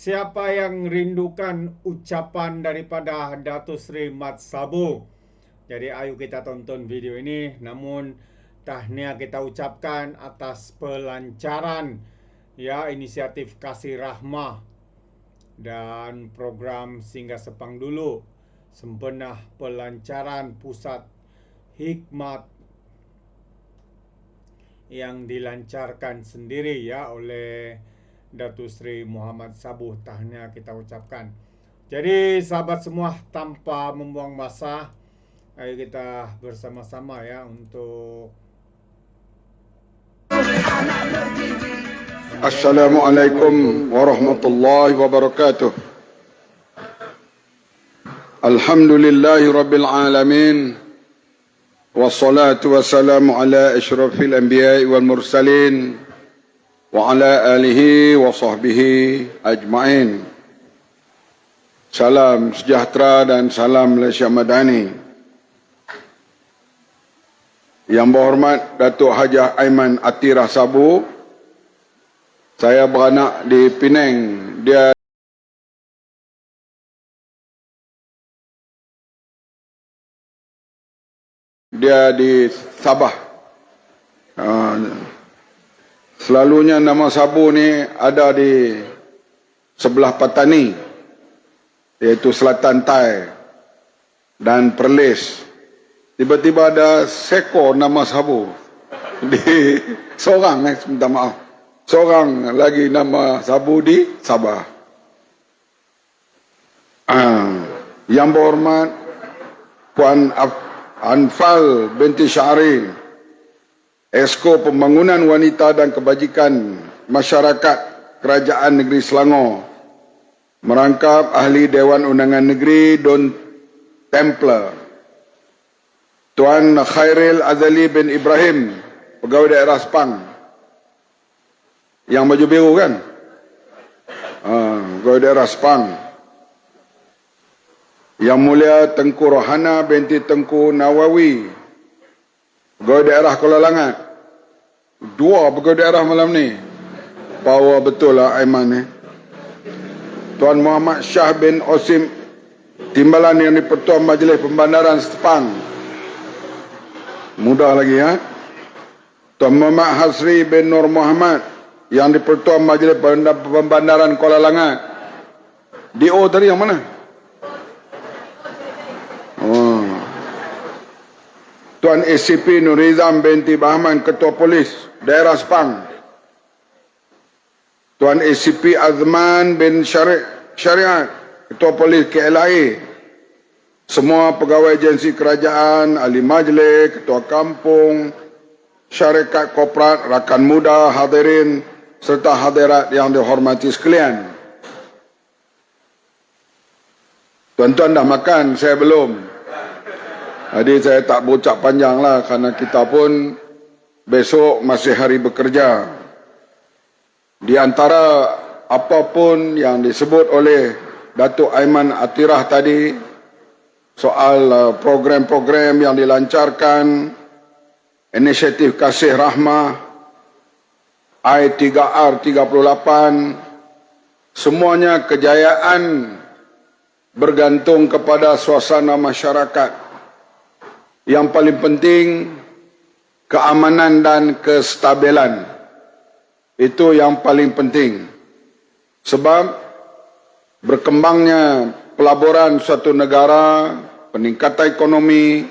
Siapa yang rindukan ucapan daripada Datuk Seri Mat Sabu? Jadi ayo kita tonton video ini. Namun tahniah kita ucapkan atas pelancaran ya inisiatif kasih rahmah dan program singgah sepang dulu sempena pelancaran pusat hikmat yang dilancarkan sendiri ya oleh Datuk Seri Muhammad Sabuh tahniah kita ucapkan. Jadi sahabat semua tanpa membuang masa ayo kita bersama-sama ya untuk Assalamualaikum warahmatullahi wabarakatuh. Alhamdulillahi rabbil alamin. Wassalatu wassalamu ala asyrafil anbiya'i wal mursalin alihi wa sahbihi ajma'in. Salam sejahtera dan salam Malaysia Madani. Yang berhormat Datuk Hajah Aiman Atirah Sabu, saya beranak di Penang. Dia dia di Sabah. Uh, selalunya nama Sabu ni ada di sebelah Patani iaitu Selatan Tai dan Perlis. Tiba-tiba ada seko nama Sabu di seorang eh minta maaf. Seorang lagi nama Sabu di Sabah. Uh, yang berhormat Puan Anfal binti Syari Esko Pembangunan Wanita dan Kebajikan Masyarakat Kerajaan Negeri Selangor merangkap Ahli Dewan Undangan Negeri Don Templar Tuan Khairil Azali bin Ibrahim Pegawai Daerah Sepang. Yang baju biru kan? Uh, Pegawai Daerah Sepang. Yang Mulia Tengku Rohana binti Tengku Nawawi Pegawai daerah Kuala Langat. Dua pegawai daerah malam ni. Power betul lah Aiman ni. Tuan Muhammad Shah bin Osim Timbalan yang di-Pertua Majlis Pembandaran Sepang. Mudah lagi ya Tuan Muhammad Hasri bin Nur Muhammad Yang di-Pertua Majlis Pembandaran Kuala Langat. DO tadi yang mana? Tuan ACP Nurizam binti Bahman Ketua Polis Daerah Sepang. Tuan ACP Azman bin Syari Syariat Ketua Polis KLIA Semua pegawai agensi kerajaan Ahli Majlis Ketua Kampung Syarikat Korporat Rakan Muda Hadirin Serta hadirat yang dihormati sekalian. Tuan-tuan dah makan, saya belum. Jadi saya tak berucap panjang lah kerana kita pun besok masih hari bekerja. Di antara apapun yang disebut oleh Datuk Aiman Atirah tadi soal uh, program-program yang dilancarkan inisiatif kasih rahmah I3R 38 semuanya kejayaan bergantung kepada suasana masyarakat yang paling penting keamanan dan kestabilan. Itu yang paling penting. Sebab berkembangnya pelaburan suatu negara peningkatan ekonomi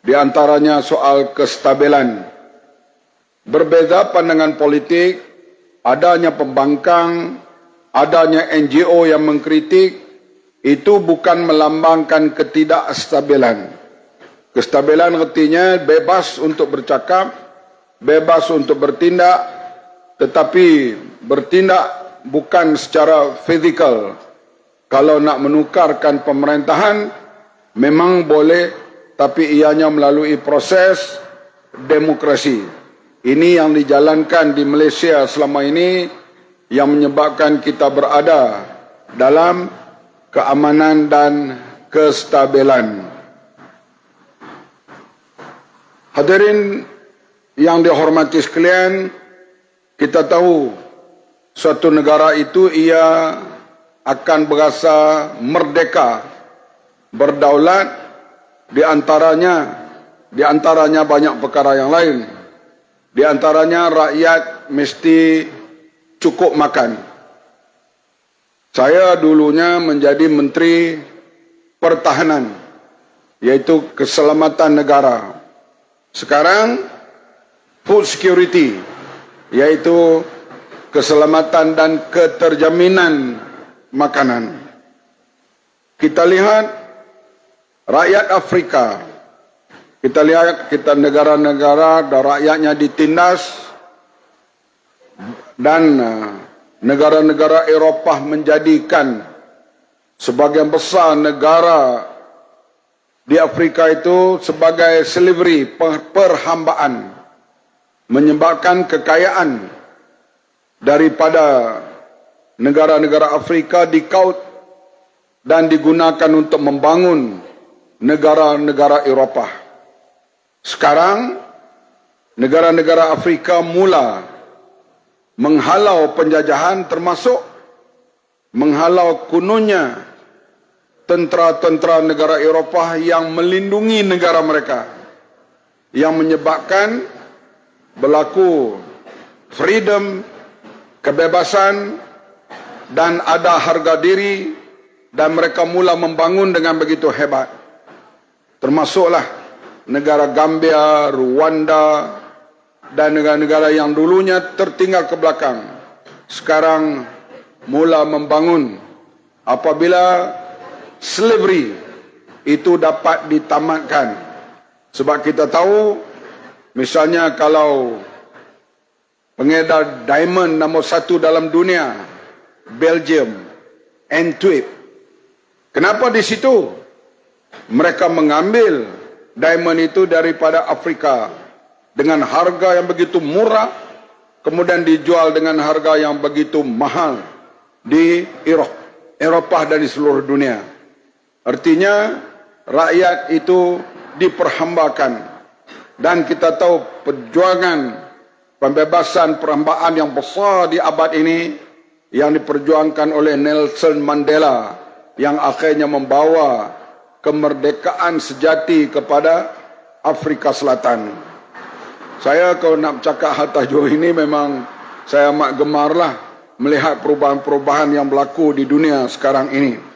di antaranya soal kestabilan. Berbeza pandangan politik adanya pembangkang adanya NGO yang mengkritik itu bukan melambangkan ketidakstabilan Kestabilan artinya bebas untuk bercakap, bebas untuk bertindak, tetapi bertindak bukan secara fizikal. Kalau nak menukarkan pemerintahan, memang boleh, tapi ianya melalui proses demokrasi. Ini yang dijalankan di Malaysia selama ini yang menyebabkan kita berada dalam keamanan dan kestabilan. Hadirin yang dihormati sekalian, kita tahu suatu negara itu ia akan berasa merdeka, berdaulat di antaranya di antaranya banyak perkara yang lain. Di antaranya rakyat mesti cukup makan. Saya dulunya menjadi menteri pertahanan yaitu keselamatan negara. Sekarang food security yaitu keselamatan dan keterjaminan makanan. Kita lihat rakyat Afrika. Kita lihat kita negara-negara dan rakyatnya ditindas dan uh, negara-negara Eropah menjadikan sebagian besar negara di Afrika itu sebagai slavery perhambaan menyebabkan kekayaan daripada negara-negara Afrika dikaut dan digunakan untuk membangun negara-negara Eropah. Sekarang negara-negara Afrika mula menghalau penjajahan termasuk menghalau kunonya tentera-tentera negara Eropah yang melindungi negara mereka yang menyebabkan berlaku freedom, kebebasan dan ada harga diri dan mereka mula membangun dengan begitu hebat. Termasuklah negara Gambia, Rwanda dan negara-negara yang dulunya tertinggal ke belakang. Sekarang mula membangun apabila slavery itu dapat ditamatkan. Sebab kita tahu misalnya kalau pengedar diamond nombor satu dalam dunia Belgium, Antwerp. Kenapa di situ? Mereka mengambil diamond itu daripada Afrika dengan harga yang begitu murah, kemudian dijual dengan harga yang begitu mahal di Eropah dan di seluruh dunia. Artinya rakyat itu diperhambakan dan kita tahu perjuangan pembebasan perhambaan yang besar di abad ini yang diperjuangkan oleh Nelson Mandela yang akhirnya membawa kemerdekaan sejati kepada Afrika Selatan. Saya kalau nak cakap harta jauh ini memang saya amat gemarlah melihat perubahan-perubahan yang berlaku di dunia sekarang ini.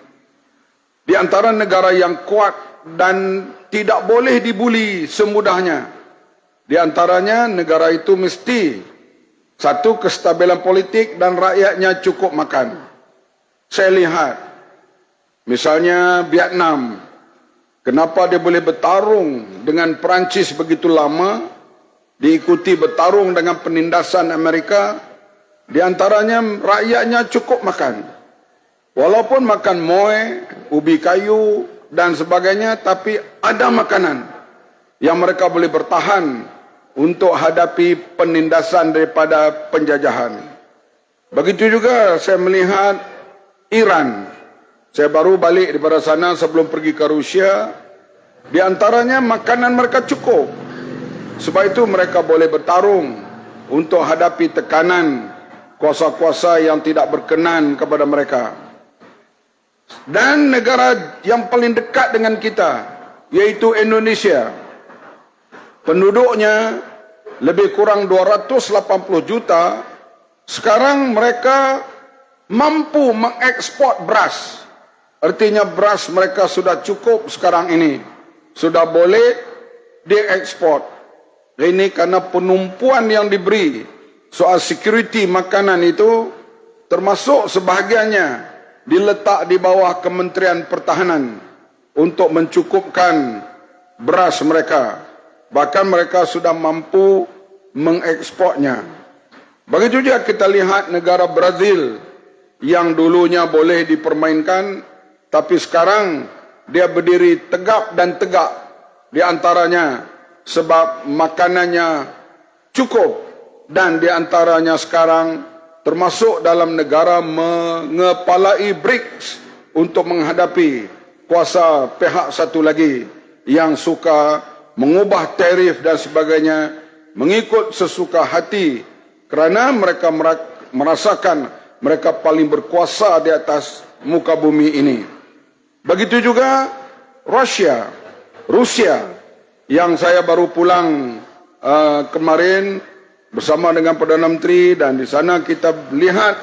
Di antara negara yang kuat dan tidak boleh dibuli semudahnya. Di antaranya negara itu mesti satu, kestabilan politik dan rakyatnya cukup makan. Saya lihat, misalnya Vietnam, kenapa dia boleh bertarung dengan Perancis begitu lama, diikuti bertarung dengan penindasan Amerika, di antaranya rakyatnya cukup makan. Walaupun makan moe, ubi kayu dan sebagainya, tapi ada makanan yang mereka boleh bertahan untuk hadapi penindasan daripada penjajahan. Begitu juga saya melihat Iran. Saya baru balik daripada sana sebelum pergi ke Rusia. Di antaranya makanan mereka cukup. Sebab itu mereka boleh bertarung untuk hadapi tekanan kuasa-kuasa yang tidak berkenan kepada mereka. Dan negara yang paling dekat dengan kita, yaitu Indonesia penduduknya lebih kurang 280 juta, sekarang mereka mampu mengekspor beras. Artinya beras mereka sudah cukup sekarang ini. Sudah boleh diekspor. Ini karena penumpuan yang diberi soal security makanan itu termasuk sebahagiannya diletak di bawah Kementerian Pertahanan untuk mencukupkan beras mereka. Bahkan mereka sudah mampu mengekspornya. Begitu juga kita lihat negara Brazil yang dulunya boleh dipermainkan tapi sekarang dia berdiri tegap dan tegak di antaranya sebab makanannya cukup dan di antaranya sekarang termasuk dalam negara mengepalai BRICS untuk menghadapi kuasa pihak satu lagi yang suka mengubah tarif dan sebagainya mengikut sesuka hati kerana mereka merasakan mereka paling berkuasa di atas muka bumi ini. Begitu juga Rusia, Rusia yang saya baru pulang uh, kemarin bersama dengan Perdana Menteri dan di sana kita lihat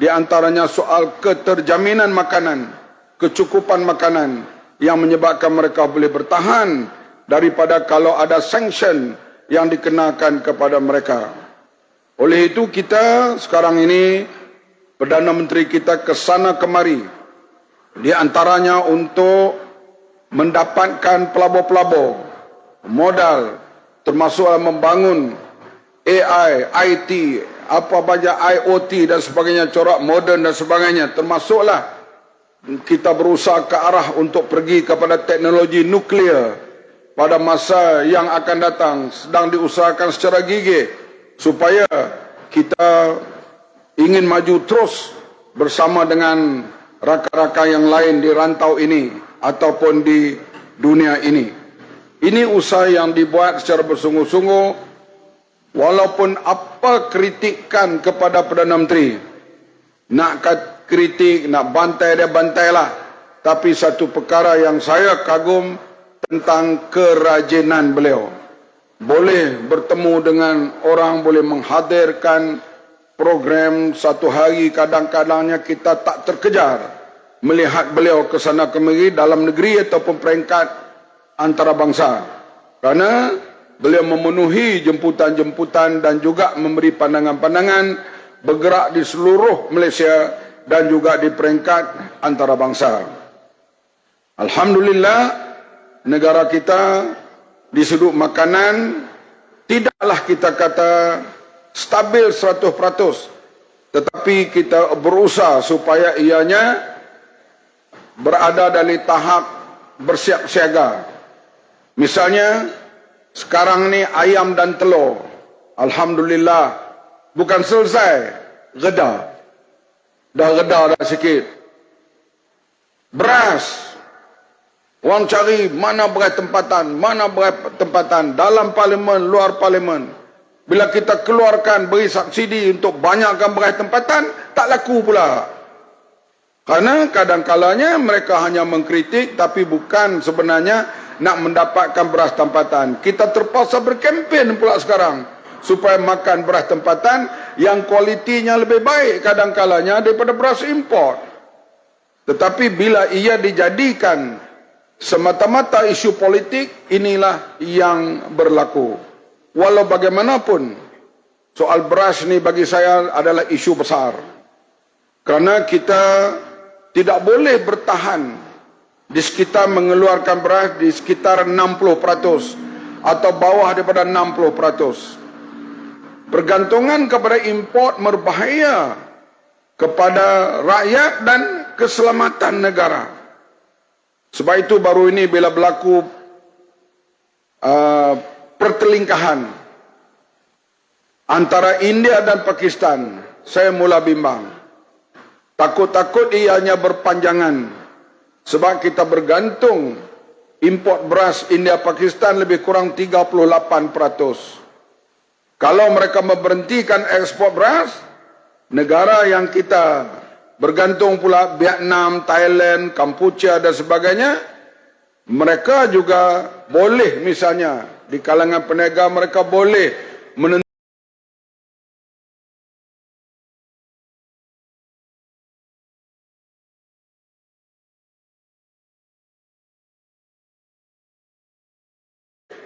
di antaranya soal keterjaminan makanan, kecukupan makanan yang menyebabkan mereka boleh bertahan daripada kalau ada sanction yang dikenakan kepada mereka. Oleh itu kita sekarang ini Perdana Menteri kita ke sana kemari di antaranya untuk mendapatkan pelabur-pelabur modal termasuk membangun AI, IT, apa saja IoT dan sebagainya, corak moden dan sebagainya. Termasuklah kita berusaha ke arah untuk pergi kepada teknologi nuklear pada masa yang akan datang sedang diusahakan secara gigih supaya kita ingin maju terus bersama dengan rakan-rakan yang lain di rantau ini ataupun di dunia ini. Ini usaha yang dibuat secara bersungguh-sungguh walaupun apa kritikan kepada Perdana Menteri nak kritik, nak bantai dia bantailah. Tapi satu perkara yang saya kagum tentang kerajinan beliau. Boleh bertemu dengan orang, boleh menghadirkan program satu hari kadang-kadangnya kita tak terkejar melihat beliau ke sana kemari dalam negeri ataupun peringkat antarabangsa kerana beliau memenuhi jemputan-jemputan dan juga memberi pandangan-pandangan bergerak di seluruh Malaysia dan juga di peringkat antarabangsa. Alhamdulillah negara kita di sudut makanan tidaklah kita kata stabil 100% tetapi kita berusaha supaya ianya berada dalam tahap bersiap siaga. Misalnya sekarang ni ayam dan telur. Alhamdulillah. Bukan selesai. Reda. Dah reda dah sikit. Beras. Orang cari mana berai tempatan mana berai tempatan dalam parlimen luar parlimen. Bila kita keluarkan beri subsidi untuk banyakkan beras tempatan, tak laku pula. Karena kadang-kalanya mereka hanya mengkritik tapi bukan sebenarnya nak mendapatkan beras tempatan. Kita terpaksa berkempen pula sekarang supaya makan beras tempatan yang kualitinya lebih baik kadang-kalanya daripada beras import. Tetapi bila ia dijadikan semata-mata isu politik, inilah yang berlaku. Walau bagaimanapun, soal beras ni bagi saya adalah isu besar. Kerana kita tidak boleh bertahan di sekitar mengeluarkan beras di sekitar 60% atau bawah daripada 60%. Pergantungan kepada import berbahaya kepada rakyat dan keselamatan negara. Sebab itu baru ini bila berlaku uh, pertelingkahan antara India dan Pakistan, saya mula bimbang. Takut-takut ianya berpanjangan sebab kita bergantung import beras India Pakistan lebih kurang 38%. Kalau mereka memberhentikan ekspor beras, negara yang kita bergantung pula Vietnam, Thailand, Kampuchea dan sebagainya, mereka juga boleh misalnya di kalangan peniaga mereka boleh menentukan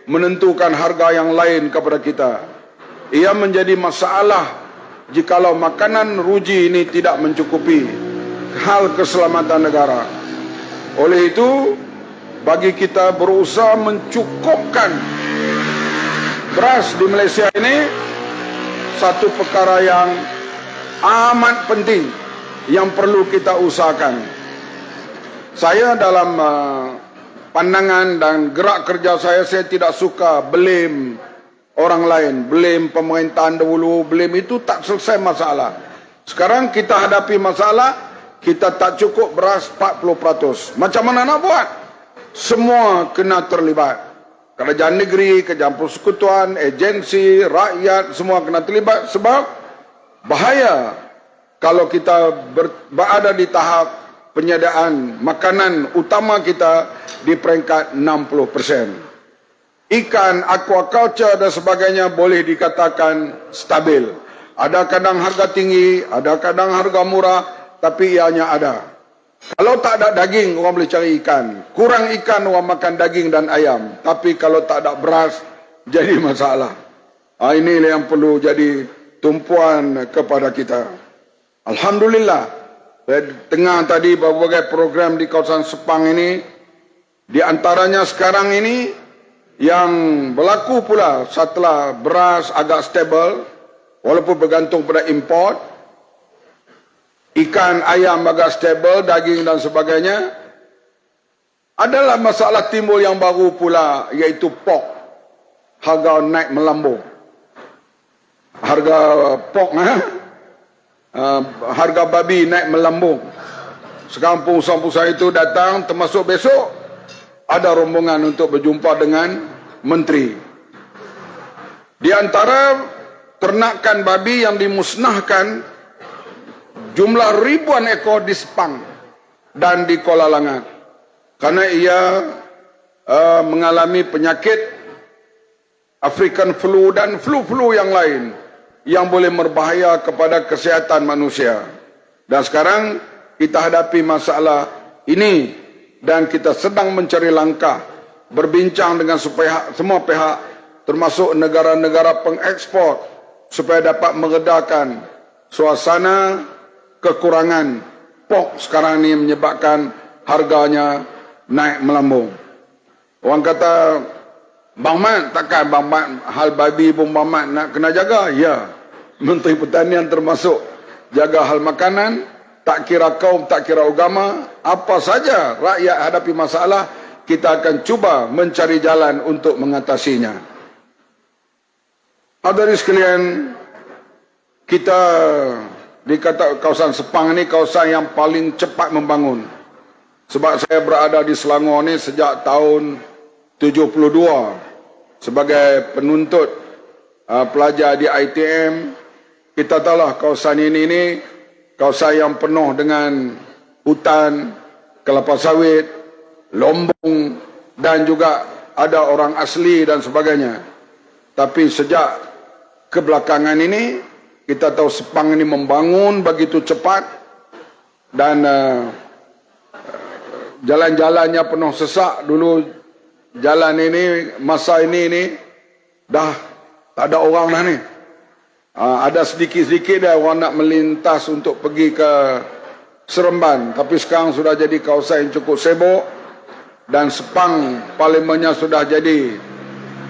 menentukan harga yang lain kepada kita. Ia menjadi masalah jikalau makanan ruji ini tidak mencukupi hal keselamatan negara. Oleh itu, bagi kita berusaha mencukupkan beras di Malaysia ini satu perkara yang amat penting yang perlu kita usahakan. Saya dalam uh, pandangan dan gerak kerja saya, saya tidak suka blame orang lain, blame pemerintahan dahulu, blame itu tak selesai masalah. Sekarang kita hadapi masalah, kita tak cukup beras 40%. Macam mana nak buat? semua kena terlibat. Kerajaan negeri, kerajaan persekutuan, agensi, rakyat, semua kena terlibat sebab bahaya kalau kita ber, berada di tahap penyediaan makanan utama kita di peringkat 60%. Ikan, aquaculture dan sebagainya boleh dikatakan stabil. Ada kadang harga tinggi, ada kadang harga murah, tapi ianya ada. Kalau tak ada daging, orang boleh cari ikan. Kurang ikan, orang makan daging dan ayam. Tapi kalau tak ada beras, jadi masalah. Ha, inilah yang perlu jadi tumpuan kepada kita. Alhamdulillah, tengah tadi berbagai program di kawasan Sepang ini, di antaranya sekarang ini, yang berlaku pula setelah beras agak stabil, walaupun bergantung pada import, ikan, ayam agak stabil, daging dan sebagainya. Adalah masalah timbul yang baru pula iaitu pork. Harga naik melambung. Harga pork, eh? Uh, harga babi naik melambung. Sekarang pengusaha-pengusaha itu datang termasuk besok ada rombongan untuk berjumpa dengan menteri. Di antara ternakan babi yang dimusnahkan jumlah ribuan ekor di Sepang dan di Kuala Langat karena ia uh, mengalami penyakit African flu dan flu-flu yang lain yang boleh berbahaya kepada kesihatan manusia. Dan sekarang kita hadapi masalah ini dan kita sedang mencari langkah berbincang dengan supaya semua pihak termasuk negara-negara pengekspor supaya dapat meredakan suasana kekurangan pok sekarang ini menyebabkan harganya naik melambung. Orang kata, Bang Mat, takkan Bang Mat hal babi pun Bang Mat nak kena jaga? Ya, Menteri Pertanian termasuk jaga hal makanan, tak kira kaum, tak kira agama, apa saja rakyat hadapi masalah, kita akan cuba mencari jalan untuk mengatasinya. Hadirin sekalian, kita di kata kawasan Sepang ini kawasan yang paling cepat membangun. Sebab saya berada di Selangor ini sejak tahun 72 sebagai penuntut uh, pelajar di ITM. Kita tahulah kawasan ini ini kawasan yang penuh dengan hutan, kelapa sawit, lombong dan juga ada orang asli dan sebagainya. Tapi sejak kebelakangan ini kita tahu Sepang ini membangun begitu cepat dan uh, jalan-jalannya penuh sesak dulu jalan ini masa ini ini dah tak ada orang dah ni. Uh, ada sedikit-sedikit dah orang nak melintas untuk pergi ke Seremban tapi sekarang sudah jadi kawasan yang cukup sibuk dan Sepang parlimennya sudah jadi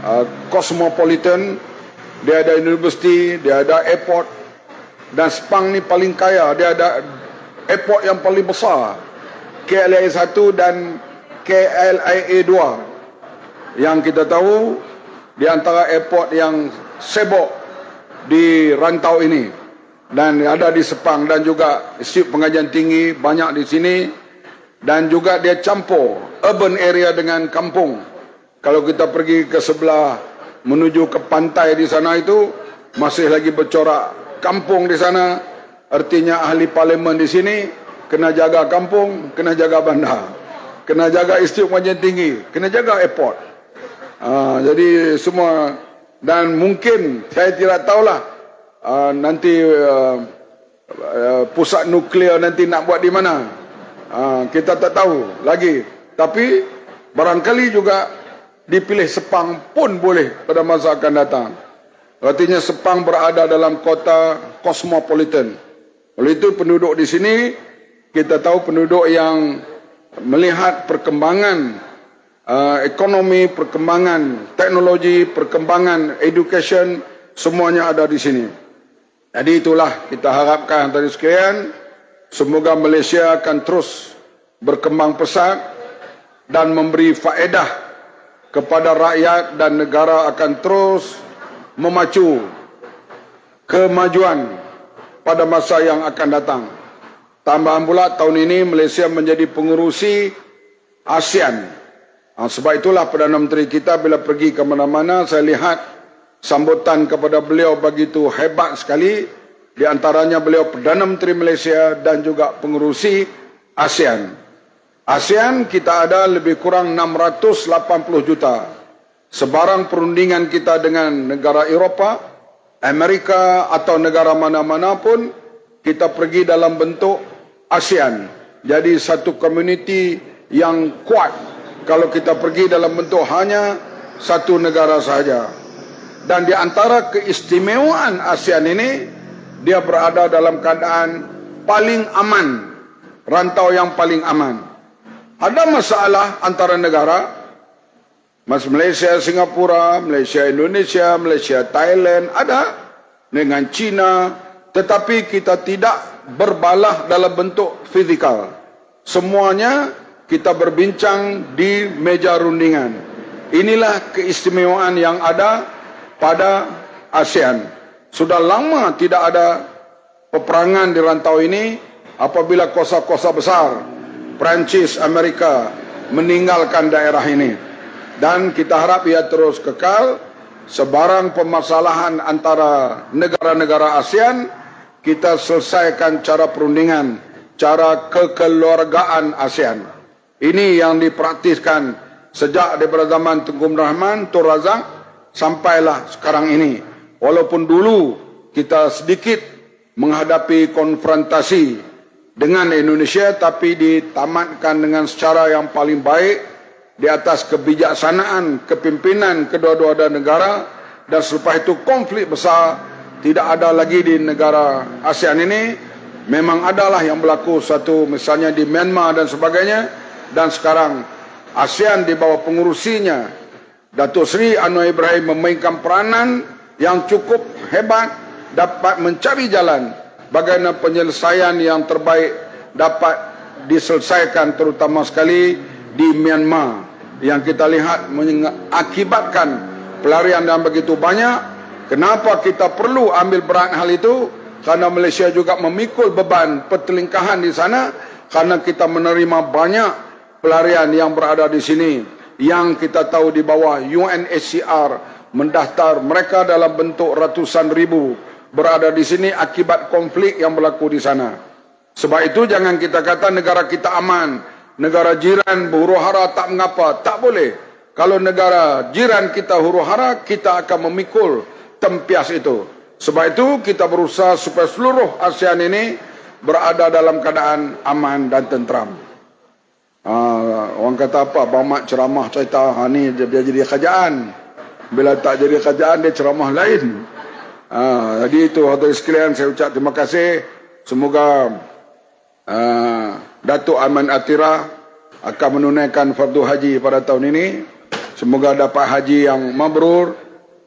uh, cosmopolitan dia ada universiti, dia ada airport dan Sepang ni paling kaya, dia ada airport yang paling besar. KLIA 1 dan KLIA 2. Yang kita tahu di antara airport yang sibuk di rantau ini. Dan ada di Sepang dan juga Institut Pengajian Tinggi banyak di sini. Dan juga dia campur urban area dengan kampung. Kalau kita pergi ke sebelah menuju ke pantai di sana itu masih lagi bercorak kampung di sana. Artinya ahli parlimen di sini kena jaga kampung kena jaga bandar. Kena jaga istiuk majlis tinggi kena jaga airport. Uh, jadi semua dan mungkin saya tidak tahulah uh, nanti uh, uh, pusat nuklear nanti nak buat di mana uh, kita tak tahu lagi tapi barangkali juga dipilih Sepang pun boleh pada masa akan datang. Artinya Sepang berada dalam kota cosmopolitan. Oleh itu penduduk di sini kita tahu penduduk yang melihat perkembangan uh, ekonomi, perkembangan teknologi, perkembangan education semuanya ada di sini. Jadi itulah kita harapkan dari sekalian semoga Malaysia akan terus berkembang pesat dan memberi faedah kepada rakyat dan negara akan terus memacu kemajuan pada masa yang akan datang. Tambahan pula tahun ini Malaysia menjadi pengurusi ASEAN. Ha, sebab itulah Perdana Menteri kita bila pergi ke mana-mana saya lihat sambutan kepada beliau begitu hebat sekali. Di antaranya beliau Perdana Menteri Malaysia dan juga pengurusi ASEAN. ASEAN kita ada lebih kurang 680 juta. Sebarang perundingan kita dengan negara Eropah, Amerika atau negara mana-mana pun kita pergi dalam bentuk ASEAN. Jadi satu komuniti yang kuat kalau kita pergi dalam bentuk hanya satu negara sahaja. Dan di antara keistimewaan ASEAN ini dia berada dalam keadaan paling aman, rantau yang paling aman. Ada masalah antara negara, Mas Malaysia, Singapura, Malaysia, Indonesia, Malaysia, Thailand, ada dengan China, tetapi kita tidak berbalah dalam bentuk fizikal. Semuanya kita berbincang di meja rundingan. Inilah keistimewaan yang ada pada ASEAN. Sudah lama tidak ada peperangan di rantau ini apabila kuasa-kuasa besar Perancis, Amerika meninggalkan daerah ini. Dan kita harap ia terus kekal sebarang permasalahan antara negara-negara ASEAN kita selesaikan cara perundingan, cara kekeluargaan ASEAN. Ini yang dipraktiskan sejak daripada zaman Tengku Rahman, Tur Razak sampailah sekarang ini. Walaupun dulu kita sedikit menghadapi konfrontasi dengan Indonesia tapi ditamatkan dengan secara yang paling baik di atas kebijaksanaan kepimpinan kedua-dua negara. Dan selepas itu konflik besar tidak ada lagi di negara ASEAN ini. Memang adalah yang berlaku satu misalnya di Myanmar dan sebagainya dan sekarang ASEAN di bawah pengurusinya Datuk Seri Anwar Ibrahim memainkan peranan yang cukup hebat dapat mencari jalan bagaimana penyelesaian yang terbaik dapat diselesaikan terutama sekali di Myanmar. Yang kita lihat mengakibatkan pelarian yang begitu banyak. Kenapa kita perlu ambil berat hal itu? Karena Malaysia juga memikul beban pertelingkahan di sana karena kita menerima banyak pelarian yang berada di sini yang kita tahu di bawah UNHCR mendaftar mereka dalam bentuk ratusan ribu berada di sini akibat konflik yang berlaku di sana. Sebab itu jangan kita kata negara kita aman, negara jiran huru hara tak mengapa, tak boleh. Kalau negara jiran kita huru hara, kita akan memikul tempias itu. Sebab itu kita berusaha supaya seluruh ASEAN ini berada dalam keadaan aman dan tentram. Uh, orang kata apa, Abang Mat ceramah cerita, ha, ni dia, dia jadi kerajaan. Bila tak jadi kerajaan, dia ceramah lain. Uh, jadi itu, hadirin sekalian, saya ucap terima kasih. Semoga uh, Datuk Aman Atira akan menunaikan fardu haji pada tahun ini. Semoga dapat haji yang mabrur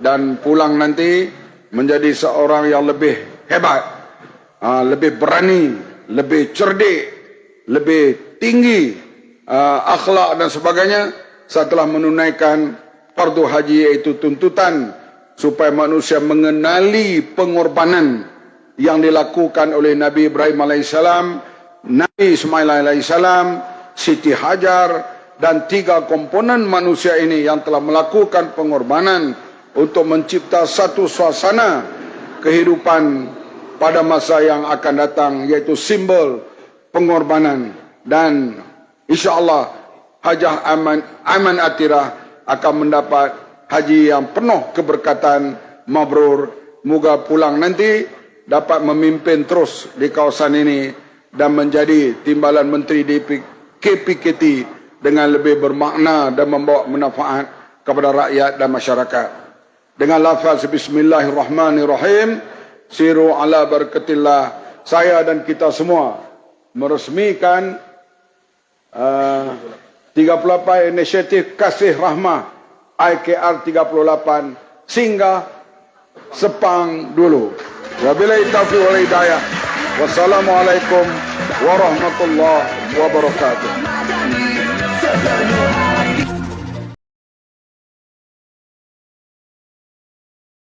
dan pulang nanti menjadi seorang yang lebih hebat, uh, lebih berani, lebih cerdik, lebih tinggi uh, akhlak dan sebagainya setelah menunaikan fardu haji iaitu tuntutan supaya manusia mengenali pengorbanan yang dilakukan oleh Nabi Ibrahim alaihissalam, Nabi Ismail alaihissalam, Siti Hajar dan tiga komponen manusia ini yang telah melakukan pengorbanan untuk mencipta satu suasana kehidupan pada masa yang akan datang yaitu simbol pengorbanan dan InsyaAllah Hajah Aman, Aman Atirah akan mendapat haji yang penuh keberkatan mabrur. Moga pulang nanti dapat memimpin terus di kawasan ini dan menjadi timbalan menteri di KPKT dengan lebih bermakna dan membawa manfaat kepada rakyat dan masyarakat. Dengan lafaz Bismillahirrahmanirrahim, siru ala barakatillah, saya dan kita semua meresmikan uh, 38 inisiatif kasih rahmah IKR 38 singgah sepang dulu. Wabillahi taufiq wal hidayah. Wassalamualaikum warahmatullahi wabarakatuh.